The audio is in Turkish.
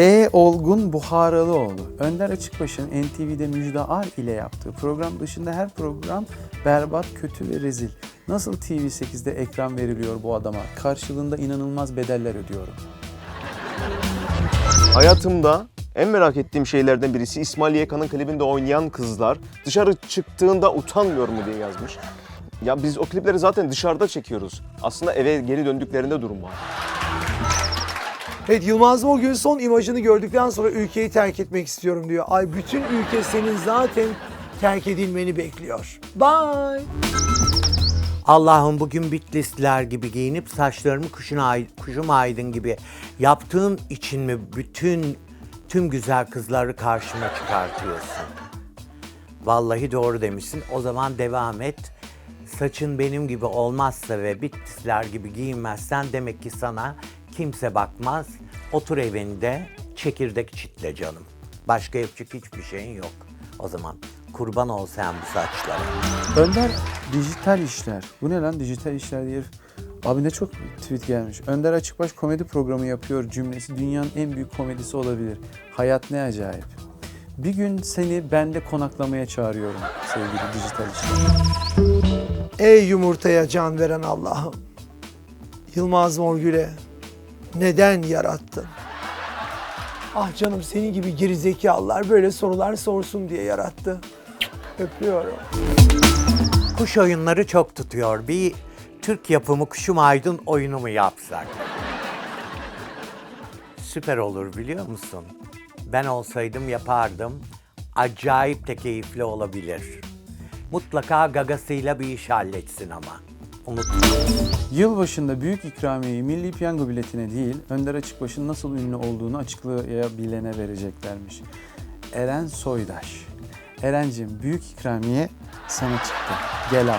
E. Olgun Buharalıoğlu. Önder Açıkbaş'ın NTV'de Müjde Ar ile yaptığı program dışında her program berbat, kötü ve rezil. Nasıl TV8'de ekran veriliyor bu adama? Karşılığında inanılmaz bedeller ödüyorum. Hayatımda en merak ettiğim şeylerden birisi İsmail YK'nın klibinde oynayan kızlar dışarı çıktığında utanmıyor mu diye yazmış. Ya biz o klipleri zaten dışarıda çekiyoruz. Aslında eve geri döndüklerinde durum var. Evet Yılmaz Morgül son imajını gördükten sonra ülkeyi terk etmek istiyorum diyor. Ay bütün ülke senin zaten terk edilmeni bekliyor. Bye. Allah'ım bugün Bitlisler gibi giyinip saçlarımı kuşun ay, kuşum aydın gibi yaptığım için mi bütün tüm güzel kızları karşıma çıkartıyorsun? Vallahi doğru demişsin. O zaman devam et. Saçın benim gibi olmazsa ve Bitlisler gibi giyinmezsen demek ki sana kimse bakmaz. Otur evinde çekirdek çitle canım. Başka yapacak hiçbir şeyin yok. O zaman kurban ol sen bu saçlara. Önder dijital işler. Bu ne lan dijital işler diye. Abi ne çok tweet gelmiş. Önder Açıkbaş komedi programı yapıyor cümlesi dünyanın en büyük komedisi olabilir. Hayat ne acayip. Bir gün seni bende konaklamaya çağırıyorum sevgili dijital işler. Ey yumurtaya can veren Allah'ım. Yılmaz Morgül'e neden yarattın? Ah canım senin gibi gerizekalılar böyle sorular sorsun diye yarattı. Öpüyorum. Kuş oyunları çok tutuyor. Bir Türk yapımı Kuşum Aydın oyunu mu yapsak? Süper olur biliyor musun? Ben olsaydım yapardım. Acayip de keyifli olabilir. Mutlaka gagasıyla bir iş halletsin ama. Unutma. Yılbaşında büyük ikramiyeyi Milli Piyango biletine değil, Önder Açıkbaş'ın nasıl ünlü olduğunu açıklayabilene vereceklermiş. Eren Soydaş. Eren'cim büyük ikramiye sana çıktı. Gel al.